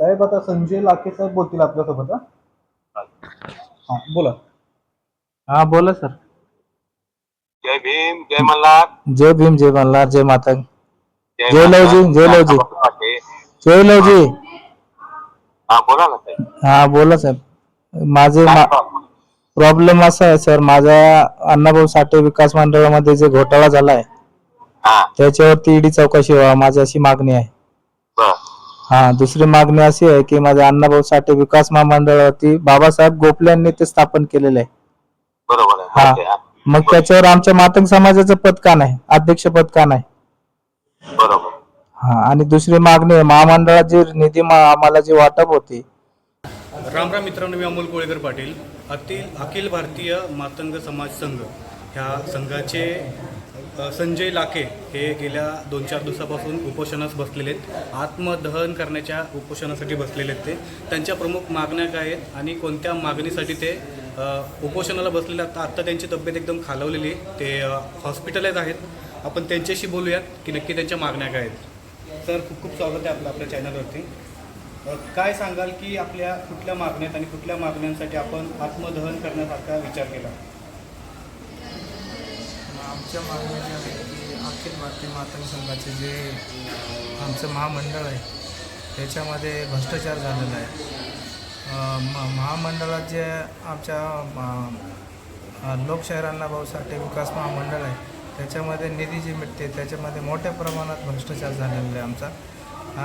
साहेब आता संजय लाखे साहेब बोलतील आपल्यासोबत हा? हा बोला. हा बोला सर. जय भीम जय मल्हार. जय भीम जय मल्हार जय माता जय. लवजी, जय लवजी. जय लवजी. हा बोला ना साहेब. हा बोला साहेब. माझे काय मा- problem? प्रॉब्लेम असा आहे सर. माझा अण्णाभाऊ साठे विकास मंडळामध्ये जे घोटाळा झालाय हा. त्याच्यावरती ईडी चौकशी व्हावा माझी अशी मागणी आहे. बर. हा दुसरी मागणी अशी आहे की माझ्या अण्णाभाऊ साठे विकास महामंडळावरती बाबासाहेब गोपले यांनी ते स्थापन केलेलं आहे. बरोबर आहे. हा. ओके, हा. मग त्याच्यावर आमच्या मातंग समाजाचं पद का नाही? अध्यक्ष पद का नाही? बरोबर. हा आणि दुसरी मागणी आहे महामंडळात जे निधी मा- आम्हाला जे वाटप होते. राम राम मित्रांनो मी अमोल कोळेकर पाटील अखिल अखिल भारतीय मातंग समाज संघ ह्या संघाचे संजय लाखे हे गेल्या दोन चार दिवसापासून उपोषणास बसलेले आहेत. आत्मदहन करण्याच्या उपोषणासाठी बसलेले आहेत ते. त्यांच्या प्रमुख मागण्या काय आहेत आणि कोणत्या मागणीसाठी ते उपोषणाला बसलेले आहेत? आत्ता त्यांची तब्येत एकदम खालवलेली आहे. ते अ, हॉस्पिटलाइज आहेत. आपण त्यांच्याशी बोलूयात की नक्की त्यांच्या मागण्या काय आहेत. सर खूप खूप स्वागत आहे आपलं आपल्या चॅनलवरती. काय सांगाल की आपल्या कुठल्या मागण्यात आणि कुठल्या मागण्यांसाठी आपण आत्मदहन करण्यासारखा विचार केला? आमच्या मागण्या ज्या आहेत की अखिल भारतीय मातंग संघाचे जे आमचं महामंडळ आहे त्याच्यामध्ये भ्रष्टाचार झालेला आहे. म- महामंडळात जे आमच्या लोकशहरांना अं, भाऊ साठे विकास महामंडळ आहे त्याच्यामध्ये निधी जी मिळते त्याच्यामध्ये मोठ्या प्रमाणात भ्रष्टाचार झालेला आहे आमचा.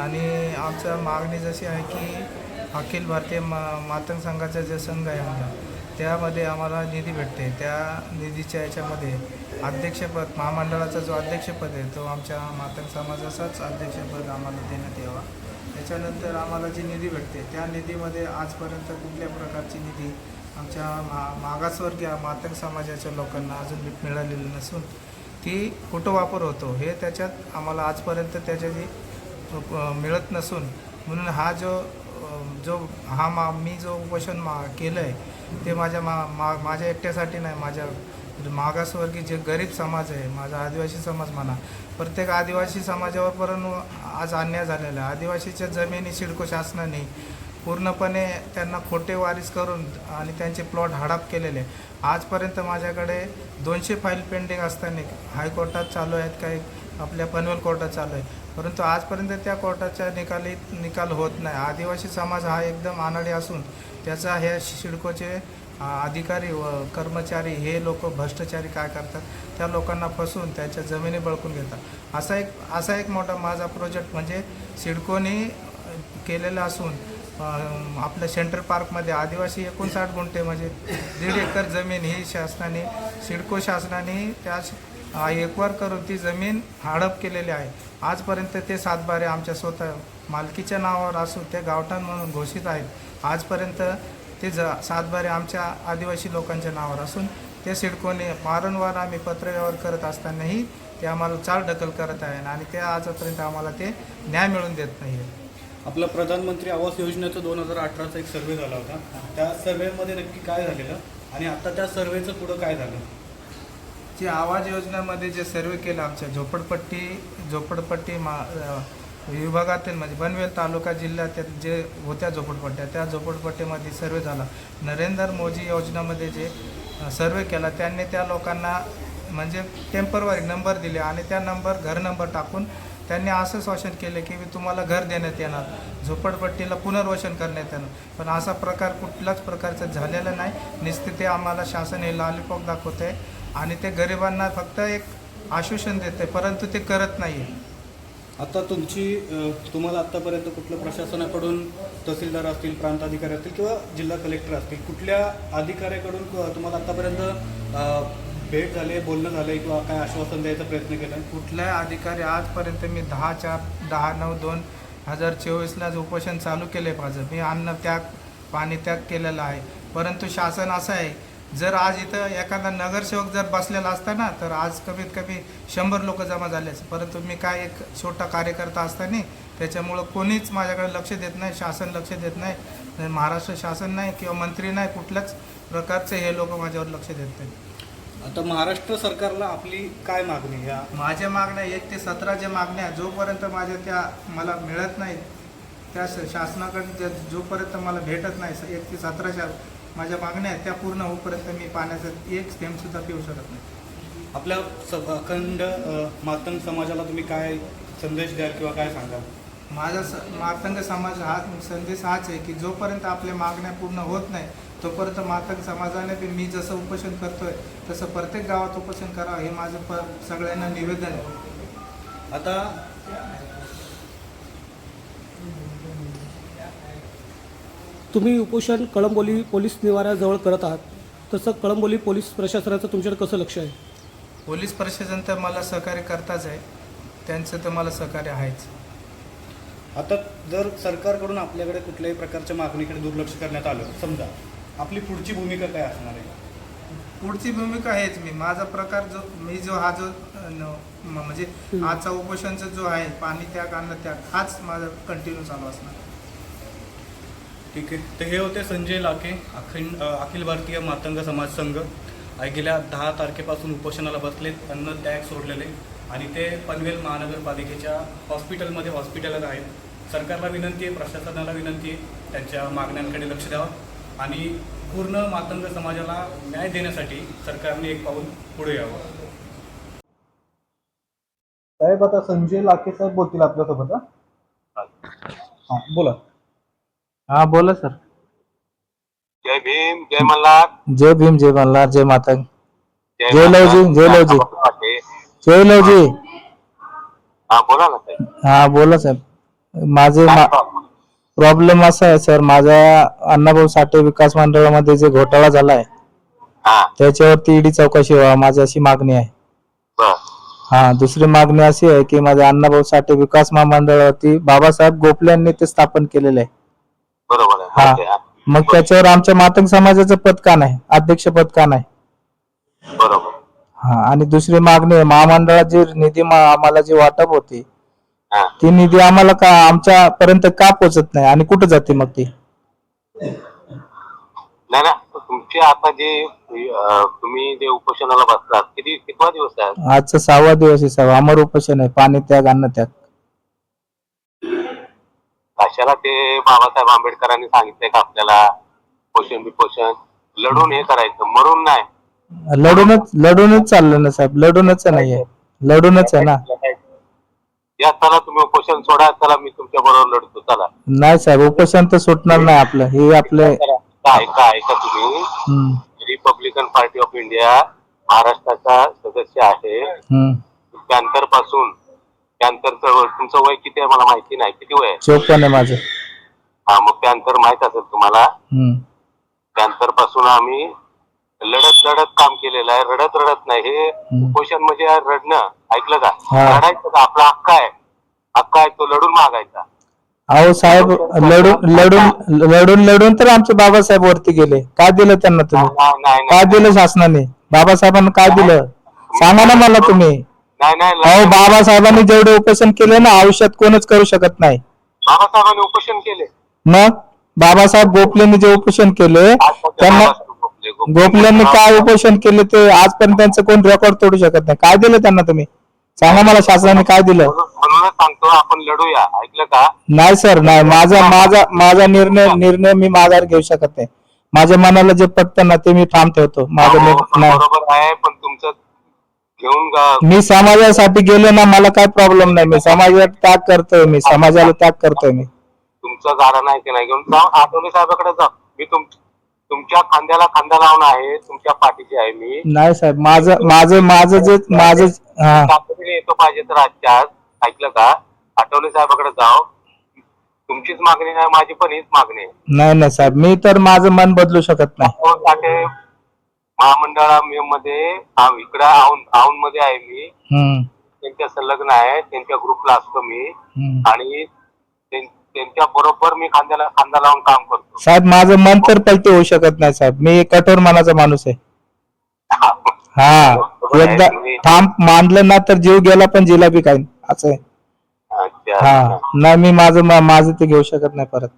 आणि आमच्या मागणी जशी आहे की अखिल भारतीय मा मातंग संघाचा जे संघ आहे आमचा त्यामध्ये आम्हाला निधी भेटते. त्या निधीच्या याच्यामध्ये अध्यक्षपद महामंडळाचा जो अध्यक्षपद आहे तो आमच्या मातंग समाजाचाच अध्यक्षपद आम्हाला देण्यात यावा. त्याच्यानंतर आम्हाला जी निधी भेटते त्या निधीमध्ये आजपर्यंत कुठल्या प्रकारची निधी आमच्या मा मागासवर्गीय मातंग समाजाच्या लोकांना अजून मिळालेली नसून ती कुठं वापर होतो हे त्याच्यात आम्हाला आजपर्यंत त्याच्याची मिळत नसून म्हणून हा जो जो हा मा मी जो उपोषण मा केलं आहे ते माझ्या मा मा माझ्या एकट्यासाठी नाही माझ्या मागासवर्गीय जे गरीब समाज आहे माझा आदिवासी समाज म्हणा प्रत्येक आदिवासी समाजावरपर्यंत आज अन्याय झालेला आहे. आदिवासीच्या जमिनी सिडको शासनाने पूर्णपणे त्यांना खोटे वारीस करून आणि त्यांचे प्लॉट हडप केलेले आजपर्यंत माझ्याकडे दोनशे फाईल पेंडिंग असताना हायकोर्टात चालू आहेत काही आपल्या पनवेल कोर्टात चालू आहे परंतु आजपर्यंत त्या कोर्टाच्या निकाली निकाल होत नाही. आदिवासी समाज हा एकदम आनाडी असून त्याचा ह्या सिडकोचे अधिकारी व कर्मचारी हे लोक भ्रष्टाचारी काय करतात? त्या लोकांना फसवून त्यांच्या जमिनी बळकून घेतात. असा एक असा एक मोठा माझा प्रोजेक्ट म्हणजे सिडकोने केलेला असून आपल्या सेंटर पार्कमध्ये आदिवासी एकोणसाठ गुंठे म्हणजे दीड एकर जमीन ही शासनाने सिडको शासनाने त्या एकवार करून ती जमीन हडप केलेली आहे. आजपर्यंत ते सातबारे आमच्या स्वतः मालकीच्या नावावर असून ते गावठाण म्हणून घोषित आहेत. आजपर्यंत ते ज सातबारे आमच्या आदिवासी लोकांच्या नावावर असून ते सिडकोने वारंवार आम्ही पत्रव्यवहार करत असतानाही ते आम्हाला चाल ढकल करत आहे आणि ते आजपर्यंत आम्हाला ते न्याय मिळून देत नाही आपला प्रधानमंत्री आवास योजनेचा दोन हजार अठराचा एक सर्वे झाला होता. त्या सर्वेमध्ये नक्की काय झालेलं आणि आता त्या सर्वेचं पुढं काय झालं? जे आवाज योजनेमध्ये जे सर्वे केलं आमच्या झोपडपट्टी झोपडपट्टी मा विभागातील म्हणजे पनवेल तालुका जिल्ह्यात जे होत्या झोपडपट्ट्या त्या झोपडपट्टीमध्ये सर्वे झाला. नरेंद्र मोदी योजनामध्ये जे सर्वे केला त्यांनी त्या लोकांना म्हणजे टेम्परवारी नंबर दिले आणि त्या नंबर घर नंबर टाकून त्यांनी असं शोषण केले की मी तुम्हाला घर देण्यात येणार. झोपडपट्टीला पुनर्वसन करण्यात येणार. पण असा प्रकार कुठल्याच प्रकारचा झालेला नाही. नुसते ते आम्हाला शासन हे लॉलीपॉप दाखवते आणि ते गरिबांना फक्त एक आश्वासन देते परंतु ते करत नाही आता तुमची अ, तुम्हाला आत्तापर्यंत कुठलं प्रशासनाकडून तहसीलदार असतील प्रांताधिकारी असतील किंवा जिल्हा कलेक्टर असतील कुठल्या अधिकाऱ्याकडून क- तुम्हाला आत्तापर्यंत अ, भेट झाले बोलणं झालं किंवा काय आश्वासन द्यायचा प्रयत्न केला कुठलाही अधिकारी आजपर्यंत मी दहा चार दहा नऊ दोन हजार चोवीसलाच उपोषण चालू केले माझं मी अन्न त्याग पाणी त्याग केलेला आहे. परंतु शासन असं आहे जर आज इथं एखादा नगरसेवक जर बसलेला असता ना तर आज कमीत कमी शंभर लोक जमा झाले असते. परंतु मी काय एक छोटा कार्यकर्ता असताना त्याच्यामुळं कोणीच माझ्याकडे लक्ष देत नाही शासन लक्ष देत नाही महाराष्ट्र शासन नाही किंवा मंत्री नाही कुठल्याच प्रकारचे हे लोक माझ्यावर लक्ष देत नाही आता महाराष्ट्र सरकारला आपली काय मागणी या माझ्या मागण्या एक ते सतरा ज्या मागण्या जोपर्यंत माझ्या त्या मला मिळत नाहीत त्या शासनाकडे ज- जोपर्यंत मला भेटत नाही एक ते सतराच्या माझ्या मागण्या आहेत त्या पूर्ण होईपर्यंत मी पाण्याचा एक थेंबसुद्धा पिऊ शकत नाही. आपल्या स अखंड मातंग समाजाला तुम्ही काय संदेश द्याल किंवा काय सांगाल? माझा स मातंग समाज हा संदेश हाच आहे की जोपर्यंत आपल्या मागण्या पूर्ण होत नाही तोपर्यंत मातंग समाजाने बी मी जसं उपोषण करतोय तसं प्रत्येक गावात उपोषण करावं हे माझं प सगळ्यांना निवेदन आहे. आता तुम्ही उपोषण कळंबोली पोलीस निवाऱ्याजवळ करत आहात तसं कळंबोली पोलीस प्रशासनाचं तुमच्याकडे कसं लक्ष आहे? पोलीस प्रशासन तर मला सहकार्य करताच आहे. त्यांचं तर मला सहकार्य आहेच. आता जर सरकारकडून आपल्याकडे कुठल्याही प्रकारच्या मागणीकडे दुर्लक्ष करण्यात आलं समजा आपली पुढची भूमिका काय असणार आहे? पुढची भूमिका हेच मी माझा प्रकार जो मी जो हा जो न- म्हणजे आजचा उपोषणचा जो आहे पाणी त्याग अन्न त्याग हाच माझा कंटिन्यू चालू असणार. ठीक आहे तर हे होते संजय लाखे अखंड अ, अखिल भारतीय मातंग समाज संघ. गेल्या दहा तारखेपासून उपोषणाला बसलेत अन्न त्याग सोडलेले. आणि ते पनवेल महानगरपालिकेच्या हॉस्पिटलमध्ये हॉस्पिटलच आहेत. सरकारला विनंती आहे प्रशासनाला विनंती आहे त्यांच्या मागण्यांकडे लक्ष द्यावं. आणि पूर्ण मातंग समाजाला न्याय देण्यासाठी सरकारने एक पाऊल पुढे यावं. साहेब आता संजय लाखे साहेब बोलतील आपल्यासोबत? हा बोला. हा बोला सर. जय भीम जय मल्हार. जय भीम जय मल्हार जय माता जय लवजी, जय लवजी. जय लवजी. हा बोला ना साहेब हा बोला साहेब माझे काय मा- problem? प्रॉब्लेम असा आहे सर. माझ्या अण्णाभाऊ साठे विकास मंडळामध्ये जे घोटाळा झालाय हा. त्याच्यावरती ईडी चौकशी व्हावा माझी अशी मागणी आहे. बर. हा दुसरी मागणी अशी आहे की माझ्या अण्णाभाऊ साठे विकास महामंडळावरती बाबासाहेब गोपले यांनी ते स्थापन केलेलं आहे. बरोबर आहे. हा. मग त्याच्यावर आमच्या मातंग समाजाचं पद का नाही? अध्यक्ष पद का नाही? हा. बरोबर. हा आणि दुसरी मागणी आहे महामंडळात जे निधी मा- आम्हाला जी वाटप होती हा. ती निधी आम्हाला का आमच्या पर्यंत का पोहोचत नाही? आणि कुठे जाते मग ती? नाही ना तुमचे आता जे अं, तुम्ही जे उपोषणाला बसलात किती कितवा दिवस आहे? आजचा सहावा दिवस आहे साहेब. अमर उपोषण आहे. पाणी त्याग अन्न त्याग. कशाला ते बाबासाहेब आंबेडकरांनी सांगितलंय का आपल्याला पोषण बिपोषण? लढून हे करायचं. मरून नाही. लढूनच लढूनच चाललं ना साहेब. लढूनच नाहीये लढूनच आहे ना. या चला तुम्ही उपोषण सोडा. चला मी तुमच्या बरोबर लढतो. चला. नाही साहेब उपोषण तर सुटणार नाही आपलं. हे आपले चला. का ऐका ऐका तुम्ही. हम्म, रिपब्लिकन पार्टी ऑफ इंडिया महाराष्ट्राचा सदस्य आहे. हम्म. कॅन्सरपासून कॅन्सरचं तुमचं वय किती आहे मला माहिती नाही. किती वय आहे? चोपन्न आहे माझं. हा मग कॅन्सर माहीत असेल तुम्हाला. हम्म. कॅन्सरपासून आम्ही लढत लढत काम केलेलं आहे. रडत रडत नाही. हे उपोषण म्हणजे रडणं. ऐकलं का? हा. रडायचं का? आपला हक्क आहे. हक्क आहे तो लढून मागायचा. अहो साहेब लढून लढून लढून लढून तर आमचे बाबासाहेब वरती गेले. काय दिलं त्यांना तुम्ही? नाही नाही काय नाही दिलं शासनाने? बाबासाहेबांना काय दिलं? सांगा ना मला तुम्ही. नाही नाही अहो बाबासाहेबांनी जेवढे उपोषण केले ना आयुष्यात कोणच करू शकत नाही. बाबासाहेबांनी उपोषण केले. मग? बाबासाहेब गोपलेंनी जे उपोषण केले आज फक्त त्यांना बाबासाहेब गोखले, गोखले. गोपल्यांनी काय उपोषण केले ते आजपर्यंत त्यांचं कोण रेकॉर्ड तोडू शकत नाही. काय दिलं त्यांना तुम्ही? सांगा मला शासनाने काय दिलं? म्हणून- म्हणूनच सांगतो आपण लढूया. ऐकलं का? नाही सर नाही. माझा माझा माझा निर्णय निर्णय मी माघार घेऊ शकत नाही. माझ्या मनाला जे पटतं ना ते मी ठाम ठेवतो. माझा हो, निर्णय नाही बरोबर आहे पण घेऊन गा- मी समाजासाठी गेलो ना मला काय प्रॉब्लेम नाही. मी समाजात त्याग करतोय मी. समाजाला त्याग करतोय मी. तुमचं गाणं नाही की नाही घेऊन जा. आठवले साहेबाकडे जा. मी तुम तुमच्या खांद्याला खांदा लावून आहे. तुमच्या पाठीशी आहे मी. नाही साहेब माझं माझं माझं जे माझं हा. तातडीने येतो पाहिजे तर आजच्या आज ऐकलं का? आठवले साहेबाकडे जाओ. तुमचीच मागणी नाही माझी पण हीच मागणी आहे. नाही नाही साहेब. मी तर माझं मन बदलू शकत नाही. साठे महामंडळामध्ये इकडे औंध औंधमध्ये आहे मी. त्यांच्या संलग्न आहे. त्यांच्या ग्रुपला असतो मी. आणि त्यां- त्यांच्या बरोबर मी खांद्याला खांदा लावून काम करतो. साहेब माझं मन तर पलटी होऊ शकत नाही साहेब. मी कठोर मनाचा माणूस आहे. हा. एकदा ठाम मानलं ना तर जीव गेला पण जिलाबी काय असं आहे. अच्छा. हा. नाही मी माझं माझं ते घेऊ शकत नाही परत.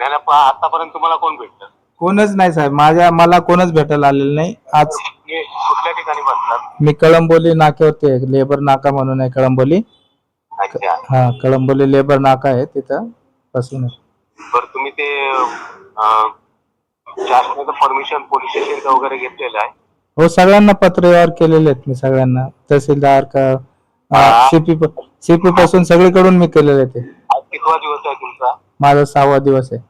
नाही आतापर्यंत तुम्हाला कोण भेटलं? कोणच नाही साहेब. माझ्या मला कोणच भेटायला आलेलं नाही. आज कुठल्या ठिकाणी बसलात मी कळंबोली नाक्यावरती आहे. लेबर नाका म्हणून आहे कळंबोली. अच्छा. हा कळंबोली लेबर नाका आहे तिथं पासूनच बरं तुम्ही ते अं, शासनाचं परमिशन पोलीस स्टेशनचं वगैरे घेतलेलं आहे. हो सगळ्यांना पत्र व्यवहार केलेले आहेत मी सगळ्यांना. तहसीलदार का हा. सीपी सीपी पासून सगळीकडून मी केलेले ते. आज कितवा दिवस आहे तुमचा? माझा सहावा दिवस आहे.